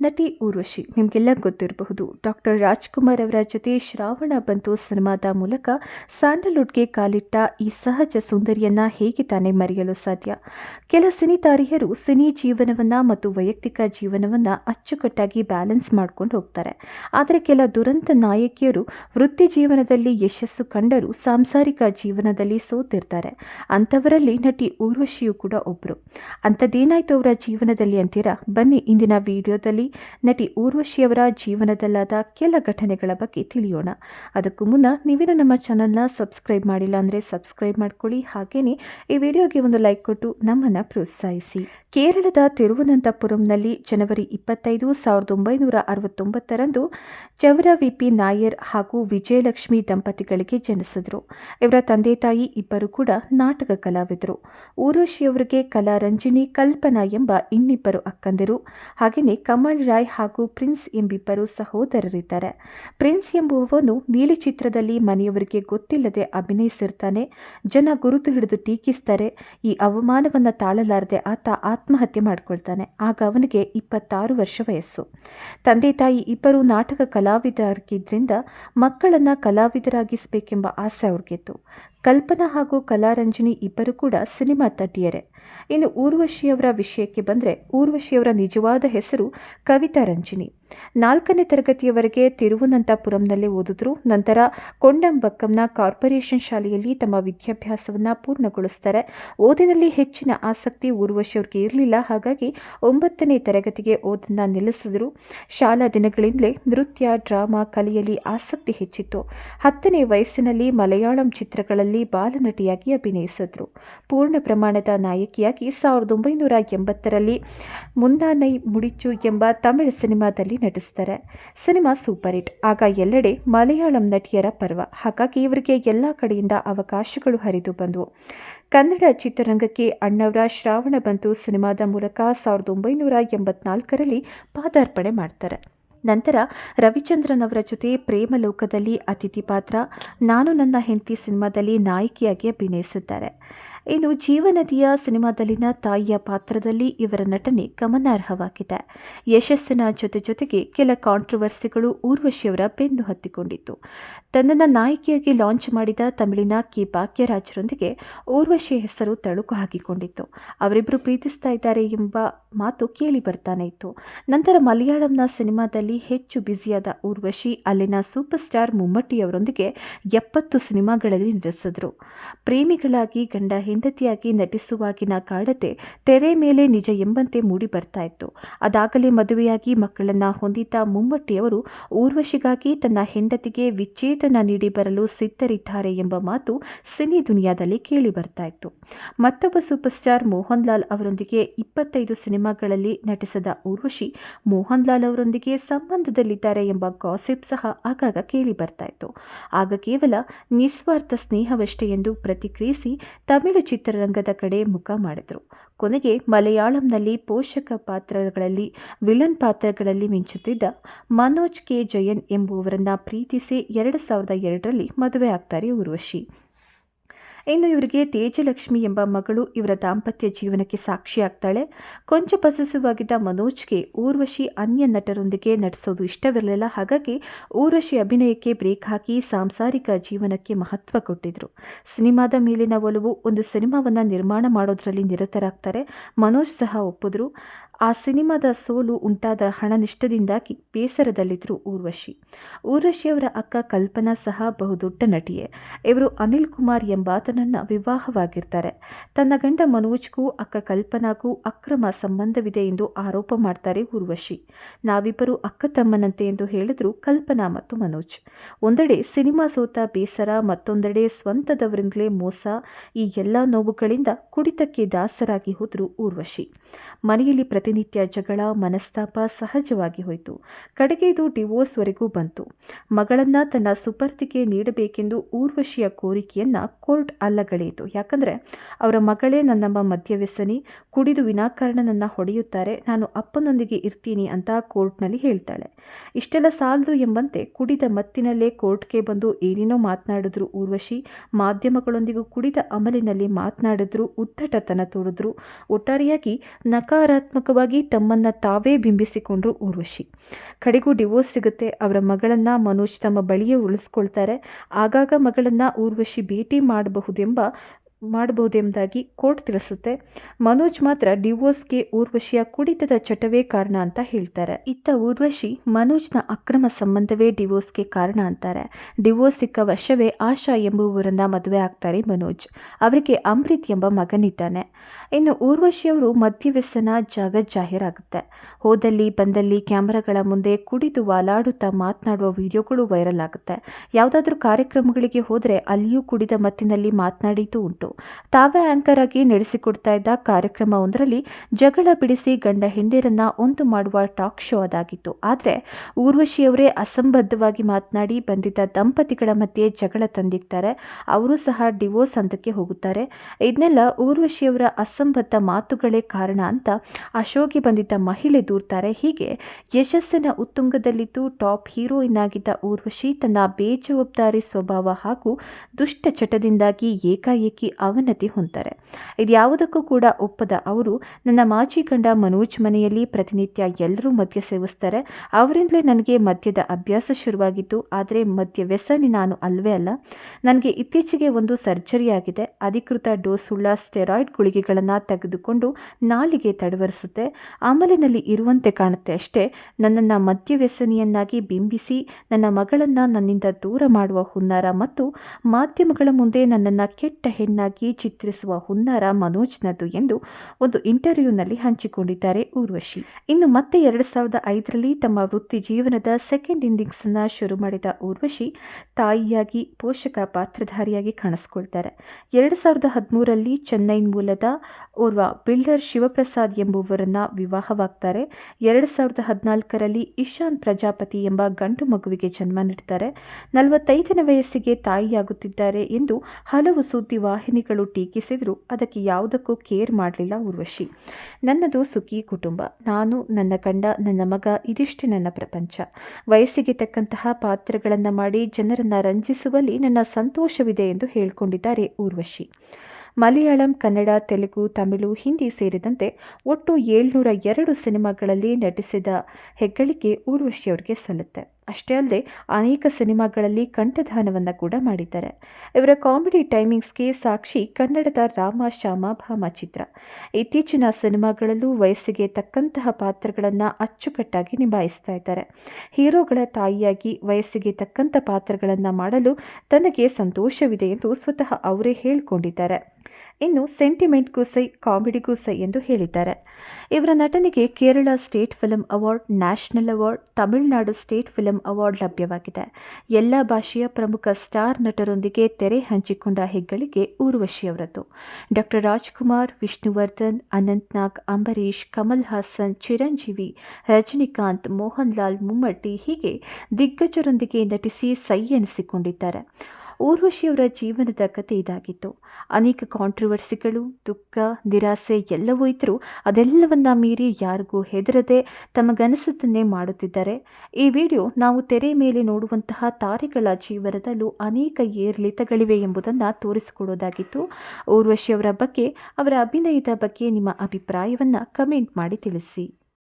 ನಟಿ ಊರ್ವಶಿ ನಿಮಗೆಲ್ಲ ಗೊತ್ತಿರಬಹುದು. ಡಾಕ್ಟರ್ ರಾಜ್ಕುಮಾರ್ ಅವರ ಜೊತೆ ಶ್ರಾವಣ ಬಂತು ಸಿನಿಮಾದ ಮೂಲಕ ಸ್ಯಾಂಡಲ್ವುಡ್ಗೆ ಕಾಲಿಟ್ಟ ಈ ಸಹಜ ಸುಂದರಿಯನ್ನ ಹೇಗೆ ತಾನೇ ಮರೆಯಲು ಸಾಧ್ಯ? ಕೆಲ ಸಿನಿ ತಾರಿಯರು ಸಿನಿ ಜೀವನವನ್ನ ಮತ್ತು ವೈಯಕ್ತಿಕ ಜೀವನವನ್ನ ಅಚ್ಚುಕಟ್ಟಾಗಿ ಬ್ಯಾಲೆನ್ಸ್ ಮಾಡ್ಕೊಂಡು ಹೋಗ್ತಾರೆ. ಆದರೆ ಕೆಲ ದುರಂತ ನಾಯಕಿಯರು ವೃತ್ತಿ ಜೀವನದಲ್ಲಿ ಯಶಸ್ಸು ಕಂಡರೂ ಸಾಂಸಾರಿಕ ಜೀವನದಲ್ಲಿ ಸೋತಿರ್ತಾರೆ. ಅಂಥವರಲ್ಲಿ ನಟಿ ಊರ್ವಶಿಯು ಕೂಡ ಒಬ್ಬರು ಅಂಥದ್ದೇನಾಯ್ತು ಅವರ ಜೀವನದಲ್ಲಿ ಅಂತೀರಾ? ಬನ್ನಿ ಇಂದಿನ ವಿಡಿಯೋದಲ್ಲಿ ನಟಿ ಊರ್ವಶಿಯವರ ಜೀವನದಲ್ಲಾದ ಕೆಲ ಘಟನೆಗಳ ಬಗ್ಗೆ ತಿಳಿಯೋಣ. ಅದಕ್ಕೂ ಮುನ್ನ ನೀವೇನು ನಮ್ಮ ಚಾನಲ್ನ ಸಬ್ಸ್ಕ್ರೈಬ್ ಮಾಡಿಲ್ಲ ಅಂದರೆ ಸಬ್ಸ್ಕ್ರೈಬ್ ಮಾಡ್ಕೊಳ್ಳಿ. ಹಾಗೆಯೇ ಈ ವಿಡಿಯೋಗೆ ಒಂದು ಲೈಕ್ ಕೊಟ್ಟು ನಮ್ಮನ್ನು ಪ್ರೋತ್ಸಾಹಿಸಿ. ಕೇರಳದ ತಿರುವನಂತಪುರಂನಲ್ಲಿ ಜನವರಿ ಇಪ್ಪತ್ತೈದು, ಸಾವಿರದ ಒಂಬೈನೂರ ಅರವತ್ತೊಂಬತ್ತರಂದು ಚವರ ವಿ. ಪಿ. ನಾಯರ್ ಹಾಗೂ ವಿಜಯಲಕ್ಷ್ಮಿ ದಂಪತಿಗಳಿಗೆ ಜನಿಸಿದರು. ಇವರ ತಂದೆ ತಾಯಿ ಇಬ್ಬರು ಕೂಡ ನಾಟಕ ಕಲಾವಿದರು. ಊರ್ವಶಿಯವರಿಗೆ ಕಲಾರಂಜಿನಿ ಕಲ್ಪನಾ ಎಂಬ ಇನ್ನಿಬ್ಬರು ಅಕ್ಕಂದಿರು. ಹಾಗೆಯೇ ಕಮಲ್ ರಾಯ್ ಹಾಗೂ ಪ್ರಿನ್ಸ್ ಎಂಬಿಬ್ಬರು ಸಹೋದರರಿದ್ದಾರೆ. ಪ್ರಿನ್ಸ್ ಎಂಬುವವನು ನೀಲಿ ಚಿತ್ರದಲ್ಲಿ ಮನೆಯವರಿಗೆ ಗೊತ್ತಿಲ್ಲದೆ ಅಭಿನಯಿಸಿರ್ತಾನೆ. ಜನ ಗುರುತು ಹಿಡಿದು ಟೀಕಿಸ್ತಾರೆ. ಈ ಅವಮಾನವನ್ನು ತಾಳಲಾರದೆ ಆತ ಆತ್ಮಹತ್ಯೆ ಮಾಡಿಕೊಳ್ತಾನೆ. ಆಗ ಅವನಿಗೆ ಇಪ್ಪತ್ತಾರು ವರ್ಷ ವಯಸ್ಸು. ತಂದೆ ತಾಯಿ ಇಬ್ಬರು ನಾಟಕ ಕಲಾವಿದರಾಗಿದ್ದರಿಂದ ಮಕ್ಕಳನ್ನು ಕಲಾವಿದರಾಗಿಸಬೇಕೆಂಬ ಆಸೆ ಅವ್ರಿಗಿತ್ತು. ಕಲ್ಪನಾ ಹಾಗೂ ಕಲಾರಂಜನಿ ಇಬ್ಬರು ಕೂಡ ಸಿನಿಮಾ ತಟಿಯರೇ. ಇನ್ನು ಊರ್ವಶಿಯವರ ವಿಷಯಕ್ಕೆ ಬಂದರೆ ಊರ್ವಶಿಯವರ ನಿಜವಾದ ಹೆಸರು ಕವಿತಾ ರಂಜಿನಿ. ನಾಲ್ಕನೇ ತರಗತಿಯವರೆಗೆ ತಿರುವನಂತಪುರಂನಲ್ಲಿ ಓದಿದ್ರು. ನಂತರ ಕೊಂಡಂಬಕ್ಕಂನ ಕಾರ್ಪೊರೇಷನ್ ಶಾಲೆಯಲ್ಲಿ ತಮ್ಮ ವಿದ್ಯಾಭ್ಯಾಸವನ್ನು ಪೂರ್ಣಗೊಳಿಸ್ತಾರೆ. ಓದಿನಲ್ಲಿ ಹೆಚ್ಚಿನ ಆಸಕ್ತಿ ಊರ್ವಶಿಯವ್ರಿಗೆ ಇರಲಿಲ್ಲ. ಹಾಗಾಗಿ ಒಂಬತ್ತನೇ ತರಗತಿಗೆ ಓದನ್ನು ನಿಲ್ಲಿಸಿದ್ರು. ಶಾಲಾ ದಿನಗಳಿಂದಲೇ ನೃತ್ಯ, ಡ್ರಾಮಾ, ಕಲೆಯಲ್ಲಿ ಆಸಕ್ತಿ ಹೆಚ್ಚಿತ್ತು. ಹತ್ತನೇ ವಯಸ್ಸಿನಲ್ಲಿ ಮಲಯಾಳಂ ಚಿತ್ರಗಳಲ್ಲಿ ಬಾಲನಟಿಯಾಗಿ ಅಭಿನಯಿಸಿದ್ರು. ಪೂರ್ಣ ಪ್ರಮಾಣದ ನಾಯಕಿಯಾಗಿ ಸಾವಿರದ ಒಂಬೈನೂರ ಎಂಬತ್ತರಲ್ಲಿ ಮುನ್ನಾನೈ ಮುಡಿಚು ಎಂಬ ತಮಿಳು ಸಿನಿಮಾದಲ್ಲಿ ನಟಿಸ್ತಾರೆ. Cinema super hit. ಆಗ ಎಲ್ಲೆಡೆ ಮಲಯಾಳಂ ನಟಿಯರ ಪರ್ವ. ಹಾಗಾಗಿ ಇವರಿಗೆ ಎಲ್ಲ ಕಡೆಯಿಂದ ಅವಕಾಶಗಳು ಹರಿದು ಬಂದವು. ಕನ್ನಡ ಚಿತ್ರರಂಗಕ್ಕೆ ಅಣ್ಣವರ ಶ್ರಾವಣ ಬಂತು ಸಿನಿಮಾದ ಮೂಲಕ ಸಾವಿರದ ಒಂಬೈನೂರ ಎಂಬತ್ನಾಲ್ಕರಲ್ಲಿ ಪಾದಾರ್ಪಣೆ ಮಾಡ್ತಾರೆ. ನಂತರ ರವಿಚಂದ್ರನ್ ಅವರ ಜೊತೆ ಪ್ರೇಮಲೋಕದಲ್ಲಿ ಅತಿಥಿ ಪಾತ್ರ. ನಾನು ನನ್ನ ಹೆಂಡತಿ ಸಿನಿಮಾದಲ್ಲಿ ನಾಯಕಿಯಾಗಿ ಅಭಿನಯಿಸಿದ್ದಾರೆ. ಇನ್ನು ಜೀವನದಿಯ ಸಿನಿಮಾದಲ್ಲಿನ ತಾಯಿಯ ಪಾತ್ರದಲ್ಲಿ ಇವರ ನಟನೆ ಗಮನಾರ್ಹವಾಗಿದೆ. ಯಶಸ್ಸಿನ ಜೊತೆ ಜೊತೆಗೆ ಕೆಲ ಕಾಂಟ್ರವರ್ಸಿಗಳು ಊರ್ವಶಿಯವರ ಬೆನ್ನು ಹತ್ತಿಕೊಂಡಿತ್ತು. ತನ್ನನ್ನು ನಾಯಕಿಯಾಗಿ ಲಾಂಚ್ ಮಾಡಿದ ತಮಿಳಿನ ಕೆ ಭಾಗ್ಯರಾಜ್ರೊಂದಿಗೆ ಊರ್ವಶಿ ಹೆಸರು ತಳುಕು ಹಾಕಿಕೊಂಡಿತ್ತು. ಅವರಿಬ್ಬರು ಪ್ರೀತಿಸ್ತಾ ಇದ್ದಾರೆ ಎಂಬ ಮಾತು ಕೇಳಿ ಬರ್ತಾನೆ ಇತ್ತು. ನಂತರ ಮಲಯಾಳಂನ ಸಿನಿಮಾದಲ್ಲಿ ಹೆಚ್ಚು ಬ್ಯುಸಿಯಾದ ಊರ್ವಶಿ ಅಲ್ಲಿನ ಸೂಪರ್ ಸ್ಟಾರ್ ಮುಮ್ಮಟ್ಟಿಯವರೊಂದಿಗೆ ಎಪ್ಪತ್ತು ಸಿನಿಮಾಗಳಲ್ಲಿ ನಡೆಸಿದ್ರು ಪ್ರೇಮಿಗಳಾಗಿ ಗಂಡ ಹೆಂಡತಿಯಾಗಿ ನಟಿಸುವಾಗಿನ ಕಾಡತೆ ತೆರೆ ಮೇಲೆ ನಿಜ ಎಂಬಂತೆ ಮೂಡಿ ಬರ್ತಾ ಇತ್ತು. ಅದಾಗಲೇ ಮದುವೆಯಾಗಿ ಮಕ್ಕಳನ್ನ ಹೊಂದಿದ್ದ ಮುಮ್ಮಟ್ಟಿಯವರು ಊರ್ವಶಿಗಾಗಿ ತನ್ನ ಹೆಂಡತಿಗೆ ವಿಚ್ಛೇದನ ನೀಡಿ ಬರಲು ಸಿದ್ಧರಿದ್ದಾರೆ ಎಂಬ ಮಾತು ಸಿನಿ ದುನಿಯಾದಲ್ಲಿ ಕೇಳಿ ಬರ್ತಾ ಇತ್ತು. ಮತ್ತೊಬ್ಬ ಸೂಪರ್ ಸ್ಟಾರ್ ಮೋಹನ್ ಲಾಲ್ ಅವರೊಂದಿಗೆ ಇಪ್ಪತ್ತೈದು ಸಿನಿಮಾಗಳಲ್ಲಿ ನಟಿಸಿದ ಊರ್ವಶಿ ಮೋಹನ್ ಲಾಲ್ ಅವರೊಂದಿಗೆ ಸಂಬಂಧದಲ್ಲಿದ್ದಾರೆ ಎಂಬ ಗಾಸಿಪ್ ಸಹ ಆಗಾಗ ಕೇಳಿ ಬರ್ತಾ ಇತ್ತು. ಆಗ ಕೇವಲ ನಿಸ್ವಾರ್ಥ ಸ್ನೇಹವಷ್ಟೇ ಎಂದು ಪ್ರತಿಕ್ರಿಯಿಸಿ ತಮಿಳು ಚಿತ್ರರಂಗದ ಕಡೆ ಮುಖ ಮಾಡಿದರು. ಕೊನೆಗೆ ಮಲಯಾಳಂನಲ್ಲಿ ಪೋಷಕ ಪಾತ್ರಗಳಲ್ಲಿ, ವಿಲನ್ ಪಾತ್ರಗಳಲ್ಲಿ ಮಿಂಚುತ್ತಿದ್ದ ಮನೋಜ್ ಕೆ. ಜಯನ್ ಎಂಬುವರನ್ನ ಪ್ರೀತಿಸಿ ಎರಡು ಸಾವಿರದ ಎರಡರಲ್ಲಿ ಮದುವೆ ಆಗ್ತಾರೆ ಊರ್ವಶಿ ಇನ್ನು ಇವರಿಗೆ ತೇಜಲಕ್ಷ್ಮಿ ಎಂಬ ಮಗಳು ಇವರ ದಾಂಪತ್ಯ ಜೀವನಕ್ಕೆ ಸಾಕ್ಷಿಯಾಗ್ತಾಳೆ. ಕೊಂಚ ಪಸಸುವಾಗಿದ್ದ ಮನೋಜ್ಗೆ ಊರ್ವಶಿ ಅನ್ಯ ನಟರೊಂದಿಗೆ ನಟಿಸೋದು ಇಷ್ಟವಿರಲಿಲ್ಲ. ಹಾಗಾಗಿ ಊರ್ವಶಿ ಅಭಿನಯಕ್ಕೆ ಬ್ರೇಕ್ ಹಾಕಿ ಸಾಂಸಾರಿಕ ಜೀವನಕ್ಕೆ ಮಹತ್ವ ಕೊಟ್ಟಿದ್ರು. ಸಿನಿಮಾದ ಮೇಲಿನ ಒಲವು ಒಂದು ಸಿನಿಮಾವನ್ನು ನಿರ್ಮಾಣ ಮಾಡೋದರಲ್ಲಿ ನಿರತರಾಗ್ತಾರೆ. ಮನೋಜ್ ಸಹ ಒಪ್ಪಿದ್ರು. ಆ ಸಿನಿಮಾದ ಸೋಲು ಉಂಟಾದ ಹಣನಿಷ್ಠದಿಂದಾಗಿ ಬೇಸರದಲ್ಲಿದ್ದರು ಊರ್ವಶಿ. ಊರ್ವಶಿಯವರ ಅಕ್ಕ ಕಲ್ಪನಾ ಸಹ ಬಹುದೊಡ್ಡ ನಟಿಯೇ. ಇವರು ಅನಿಲ್ ಕುಮಾರ್ ಎಂಬಾತನನ್ನ ವಿವಾಹವಾಗಿರ್ತಾರೆ. ತನ್ನ ಗಂಡ ಮನೋಜ್ಗೂ, ಅಕ್ಕ ಕಲ್ಪನಾಗೂ ಅಕ್ರಮ ಸಂಬಂಧವಿದೆ ಎಂದು ಆರೋಪ ಮಾಡ್ತಾರೆ ಊರ್ವಶಿ. ನಾವಿಬ್ಬರು ಅಕ್ಕ ತಮ್ಮನಂತೆ ಎಂದು ಹೇಳಿದ್ರು ಕಲ್ಪನಾ ಮತ್ತು ಮನೋಜ್. ಒಂದೆಡೆ ಸಿನಿಮಾ ಸೋತ ಬೇಸರ, ಮತ್ತೊಂದೆಡೆ ಸ್ವಂತದವರಿಂದಲೇ ಮೋಸ, ಈ ಎಲ್ಲ ನೋವುಗಳಿಂದ ಕುಡಿತಕ್ಕೆ ದಾಸರಾಗಿ ಹೋದರು ಊರ್ವಶಿ. ಮನೆಯಲ್ಲಿ ಪ್ರತಿನಿತ್ಯ ಜಗಳ, ಮನಸ್ತಾಪ ಸಹಜವಾಗಿ ಹೋಯಿತು. ಕಡೆಗೆ ಇದು ಡಿವೋರ್ಸ್ವರೆಗೂ ಬಂತು. ಮಗಳನ್ನ ತನ್ನ ಸುಪರ್ತಿಗೆ ನೀಡಬೇಕೆಂದು ಊರ್ವಶಿಯ ಕೋರಿಕೆಯನ್ನ ಕೋರ್ಟ್ ಅಲ್ಲಗಳೆಯಿತು. ಯಾಕಂದ್ರೆ, ಅವರ ಮಗಳೇ ನನ್ನಮ್ಮ ಮದ್ಯವ್ಯಸನಿ, ಕುಡಿದು ವಿನಾಕಾರಣ ನನ್ನ ಹೊಡೆಯುತ್ತಾರೆ, ನಾನು ಅಪ್ಪನೊಂದಿಗೆ ಇರ್ತೀನಿ ಅಂತ ಕೋರ್ಟ್ನಲ್ಲಿ ಹೇಳ್ತಾಳೆ. ಇಷ್ಟೆಲ್ಲ ಸಾಲದು ಎಂಬಂತೆ ಕುಡಿದ ಮತ್ತಿನಲ್ಲೇ ಕೋರ್ಟ್ಗೆ ಬಂದು ಏನೇನೋ ಮಾತನಾಡಿದ್ರು ಊರ್ವಶಿ, ಮಾಧ್ಯಮಗಳೊಂದಿಗೂ ಕುಡಿದ ಅಮಲಿನಲ್ಲಿ ಮಾತನಾಡಿದ್ರು, ಉದ್ದಟತನ ತೋರಿದ್ರು ಒಟ್ಟಾರೆಯಾಗಿ ನಕಾರಾತ್ಮಕವಾಗಿ ಸಲುವಾಗಿ ತಮ್ಮನ್ನು ತಾವೇ ಬಿಂಬಿಸಿಕೊಂಡ್ರು ಊರ್ವಶಿ ಕಡೆಗೂ ಡಿವೋರ್ಸ್ ಸಿಗುತ್ತೆ, ಅವರ ಮಗಳನ್ನು ಮನೋಜ್ ತಮ್ಮ ಬಳಿಯೇ ಉಳಿಸ್ಕೊಳ್ತಾರೆ. ಆಗಾಗ ಮಗಳನ್ನು ಊರ್ವಶಿ ಭೇಟಿ ಮಾಡಬಹುದೆಂಬ ಮಾಡಬಹುದೆಂಬುದಾಗಿ ಕೋರ್ಟ್ ತಿಳಿಸುತ್ತೆ. ಮನೋಜ್ ಮಾತ್ರ ಡಿವೋರ್ಸ್ಗೆ ಊರ್ವಶಿಯ ಕುಡಿತದ ಚಟವೇ ಕಾರಣ ಅಂತ ಹೇಳ್ತಾರೆ. ಇತ್ತ ಊರ್ವಶಿ ಮನೋಜ್ನ ಅಕ್ರಮ ಸಂಬಂಧವೇ ಡಿವೋರ್ಸ್ಗೆ ಕಾರಣ ಅಂತಾರೆ. ಡಿವೋರ್ಸ್ ಸಿಕ್ಕ ವರ್ಷವೇ ಆಶಾ ಎಂಬುವರನ್ನ ಮದುವೆ ಆಗ್ತಾರೆ ಮನೋಜ್. ಅವರಿಗೆ ಅಮೃತ್ ಎಂಬ ಮಗನಿದ್ದಾನೆ. ಇನ್ನು ಊರ್ವಶಿಯವರು ಮದ್ಯವ್ಯಸನ ಜಾಗಜ್ಜಾಹೀರಾಗುತ್ತೆ ಹೋದಲ್ಲಿ ಬಂದಲ್ಲಿ ಕ್ಯಾಮರಾಗಳ ಮುಂದೆ ಕುಡಿದು ವಾಲಾಡುತ್ತಾ ಮಾತನಾಡುವ ವಿಡಿಯೋಗಳು ವೈರಲ್ ಆಗುತ್ತೆ. ಯಾವುದಾದ್ರೂ ಕಾರ್ಯಕ್ರಮಗಳಿಗೆ ಹೋದರೆ ಅಲ್ಲಿಯೂ ಕುಡಿದ ಮತ್ತಿನಲ್ಲಿ ಮಾತನಾಡಿದ್ದು ಉಂಟು. ತಾವೇ ಆಂಕರ್ ಆಗಿ ನಡೆಸಿಕೊಡ್ತಾ ಇದ್ದ ಕಾರ್ಯಕ್ರಮವೊಂದರಲ್ಲಿ ಜಗಳ ಬಿಡಿಸಿ ಗಂಡ ಹೆಂಡಿರನ್ನ ಒಂದು ಮಾಡುವ ಟಾಕ್ ಶೋ ಅದಾಗಿತ್ತು. ಆದರೆ ಊರ್ವಶಿಯವರೇ ಅಸಂಬದ್ಧವಾಗಿ ಮಾತನಾಡಿ ಬಂದಿದ್ದ ದಂಪತಿಗಳ ಮಧ್ಯೆ ಜಗಳ ತಂದಿರ್ತಾರೆ. ಅವರು ಸಹ ಡಿವೋರ್ಸ್ ಹಂತಕ್ಕೆ ಹೋಗುತ್ತಾರೆ. ಇದನ್ನೆಲ್ಲ ಊರ್ವಶಿಯವರ ಅಸಂಬದ್ಧ ಮಾತುಗಳೇ ಕಾರಣ ಅಂತ ಶೋಗೆ ಬಂದಿದ್ದ ಮಹಿಳೆ ದೂರ್ತಾರೆ. ಹೀಗೆ ಯಶಸ್ಸಿನ ಉತ್ತುಂಗದಲ್ಲಿದ್ದು ಟಾಪ್ ಹೀರೋಯಿನ್ ಆಗಿದ್ದ ಊರ್ವಶಿ ತನ್ನ ಬೇಜವಾಬ್ದಾರಿ ಸ್ವಭಾವ ಹಾಗೂ ದುಷ್ಟ ಚಟದಿಂದಾಗಿ ಏಕಾಏಕಿ ಅವನತಿ ಹೊಂತಾರೆ ಇದ್ಯಾವುದಕ್ಕೂ ಕೂಡ ಒಪ್ಪದ ಅವರು, ನನ್ನ ಮಾಜಿ ಗಂಡ ಮನೋಜ್ ಮನೆಯಲ್ಲಿ ಪ್ರತಿನಿತ್ಯ ಎಲ್ಲರೂ ಮದ್ಯ ಸೇವಿಸ್ತಾರೆ. ಅವರಿಂದಲೇ ನನಗೆ ಮದ್ಯದ ಅಭ್ಯಾಸ ಶುರುವಾಗಿತ್ತು. ಆದರೆ ಮದ್ಯ ವ್ಯಸನಿ ನಾನು ಅಲ್ವೇ ಅಲ್ಲ. ನನಗೆ ಇತ್ತೀಚೆಗೆ ಒಂದು ಸರ್ಜರಿ ಆಗಿದೆ. ಅಧಿಕೃತ ಡೋಸ್ ಉಳ್ಳ ಸ್ಟೆರಾಯ್ಡ್ ಗುಳಿಗೆಗಳನ್ನು ತೆಗೆದುಕೊಂಡು ನಾಲಿಗೆ ತಡವರಿಸುತ್ತೆ. ಆಮಲಿನಲ್ಲಿ ಇರುವಂತೆ ಕಾಣುತ್ತೆ ಅಷ್ಟೇ. ನನ್ನನ್ನು ಮದ್ಯ ವ್ಯಸನಿಯನ್ನಾಗಿ ಬಿಂಬಿಸಿ, ನನ್ನ ಮಗಳನ್ನು ನನ್ನಿಂದ ದೂರ ಮಾಡುವ ಹುನ್ನಾರ ಮತ್ತು ಮಾಧ್ಯಮಗಳ ಮುಂದೆ ನನ್ನನ್ನು ಕೆಟ್ಟ ಹೆಣ್ಣಾಗಿ ಚಿತ್ರಿಸುವ ಹುನ್ನಾರ ಮನೋಜ್ನದ್ದು ಎಂದು ಒಂದು ಇಂಟರ್ವ್ಯೂನಲ್ಲಿ ಹಂಚಿಕೊಂಡಿದ್ದಾರೆ ಊರ್ವಶಿ ಇನ್ನು ಮತ್ತೆ ಎರಡು ಸಾವಿರದ ಐದರಲ್ಲಿ ತಮ್ಮ ವೃತ್ತಿ ಜೀವನದ ಸೆಕೆಂಡ್ ಇನ್ನಿಂಗ್ಸ್ ಅನ್ನ ಶುರು ಮಾಡಿದ ಊರ್ವಶಿ ತಾಯಿಯಾಗಿ ಪೋಷಕ ಪಾತ್ರಧಾರಿಯಾಗಿ ಕಾಣಿಸ್ಕೊಳ್ತಾರೆ. ಎರಡು ಸಾವಿರದ ಹದಿಮೂರರಲ್ಲಿ ಚೆನ್ನೈ ಮೂಲದ ಓರ್ವ ಬಿಲ್ಡರ್ ಶಿವಪ್ರಸಾದ್ ಎಂಬುವರನ್ನ ವಿವಾಹವಾಗ್ತಾರೆ. ಎರಡು ಸಾವಿರದ ಹದಿನಾಲ್ಕರಲ್ಲಿ ಇಶಾನ್ ಪ್ರಜಾಪತಿ ಎಂಬ ಗಂಡು ಮಗುವಿಗೆ ಜನ್ಮ ನೀಡ್ತಾರೆ ನಲವತ್ತೈದನೇ ವಯಸ್ಸಿಗೆ ತಾಯಿಯಾಗುತ್ತಿದ್ದಾರೆ ಎಂದು ಹಲವು ಸುದ್ದಿ ವಾಹಿನಿಗಳು ಟೀಕಿಸಿದರೂ, ಅದಕ್ಕೆ ಯಾವುದಕ್ಕೂ ಕೇರ್ ಮಾಡಲಿಲ್ಲ ಊರ್ವಶಿ ನನ್ನದು ಸುಖಿ ಕುಟುಂಬ. ನಾನು, ನನ್ನ ಗಂಡ, ನನ್ನ ಮಗ, ಇದಿಷ್ಟೇ ನನ್ನ ಪ್ರಪಂಚ. ವಯಸ್ಸಿಗೆ ತಕ್ಕಂತಹ ಪಾತ್ರಗಳನ್ನು ಮಾಡಿ ಜನರನ್ನು ರಂಜಿಸುವಲ್ಲಿ ನನ್ನ ಸಂತೋಷವಿದೆ ಎಂದು ಹೇಳಿಕೊಂಡಿದ್ದಾರೆ ಊರ್ವಶಿ ಮಲಯಾಳಂ, ಕನ್ನಡ, ತೆಲುಗು, ತಮಿಳು, ಹಿಂದಿ ಸೇರಿದಂತೆ ಒಟ್ಟು ಏಳ್ನೂರ ಎರಡು ಸಿನಿಮಾಗಳಲ್ಲಿ ನಟಿಸಿದ ಹೆಗ್ಗಳಿಕೆ ಊರ್ವಶಿಯವರಿಗೆ ಸಲ್ಲುತ್ತೆ. ಅಷ್ಟೇ ಅಲ್ಲದೆ ಅನೇಕ ಸಿನಿಮಾಗಳಲ್ಲಿ ಕಂಠದಾನವನ್ನು ಕೂಡ ಮಾಡಿದ್ದಾರೆ. ಇವರ ಕಾಮಿಡಿ ಟೈಮಿಂಗ್ಸ್ಗೆ ಸಾಕ್ಷಿ ಕನ್ನಡದ ರಾಮ, ಶ್ಯಾಮ, ಭಾಮ ಚಿತ್ರ. ಇತ್ತೀಚಿನ ಸಿನಿಮಾಗಳಲ್ಲೂ ವಯಸ್ಸಿಗೆ ತಕ್ಕಂತಹ ಪಾತ್ರಗಳನ್ನು ಅಚ್ಚುಕಟ್ಟಾಗಿ ನಿಭಾಯಿಸ್ತಾ ಇದ್ದಾರೆ. ಹೀರೋಗಳ ತಾಯಿಯಾಗಿ ವಯಸ್ಸಿಗೆ ತಕ್ಕಂಥ ಪಾತ್ರಗಳನ್ನು ಮಾಡಲು ತನಗೆ ಸಂತೋಷವಿದೆ ಎಂದು ಸ್ವತಃ ಅವರೇ ಹೇಳಿಕೊಂಡಿದ್ದಾರೆ. ಇನ್ನು ಸೆಂಟಿಮೆಂಟ್ಗೂ ಸೈ, ಕಾಮಿಡಿಗೂ ಸೈ ಎಂದು ಹೇಳಿದ್ದಾರೆ. ಇವರ ನಟನೆಗೆ Kerala state film award, national award, Tamil Nadu state film award ಲಭ್ಯವಾಗಿದೆ. ಎಲ್ಲ ಭಾಷೆಯ ಪ್ರಮುಖ ಸ್ಟಾರ್ ನಟರೊಂದಿಗೆ ತೆರೆ ಹಂಚಿಕೊಂಡ ಹೆಗ್ಗಳಿಕೆ ಊರ್ವಶಿ ಅವರದ್ದು ಡಾಕ್ಟರ್ ರಾಜ್ಕುಮಾರ್, ವಿಷ್ಣುವರ್ಧನ್, ಅನಂತ್ನಾಗ್, ಅಂಬರೀಷ್, ಕಮಲ್ ಹಾಸನ್, ಚಿರಂಜೀವಿ, ರಜನಿಕಾಂತ್ ಮೋಹನ್ ಲಾಲ್ ಮುಮ್ಮಟ್ಟಿ ಹೀಗೆ ದಿಗ್ಗಜರೊಂದಿಗೆ ನಟಿಸಿ ಸೈ ಎನಿಸಿಕೊಂಡಿದ್ದಾರೆ. ಊರ್ವಶಿಯವರ ಜೀವನದ ಕತೆ ಇದಾಗಿತ್ತು. ಅನೇಕ ಕಾಂಟ್ರವರ್ಸಿಗಳು ದುಃಖ, ನಿರಾಸೆ ಎಲ್ಲವೂ ಇದ್ದರೂ ಅದೆಲ್ಲವನ್ನ ಮೀರಿ ಯಾರಿಗೂ ಹೆದರದೆ ತಮಗನಿಸದನ್ನೇ ಮಾಡುತ್ತಿದ್ದಾರೆ. ಈ ವಿಡಿಯೋ ನಾವು ತೆರೆ ಮೇಲೆ ನೋಡುವಂತಹ ತಾರೆಗಳ ಜೀವನದಲ್ಲೂ ಅನೇಕ ಏರಿಳಿತಗಳಿವೆ ಎಂಬುದನ್ನು ತೋರಿಸಿಕೊಡೋದಾಗಿತ್ತು. ಊರ್ವಶಿಯವರ ಬಗ್ಗೆ, ಅವರ ಅಭಿನಯದ ಬಗ್ಗೆ ನಿಮ್ಮ ಅಭಿಪ್ರಾಯವನ್ನು ಕಮೆಂಟ್ ಮಾಡಿ ತಿಳಿಸಿ.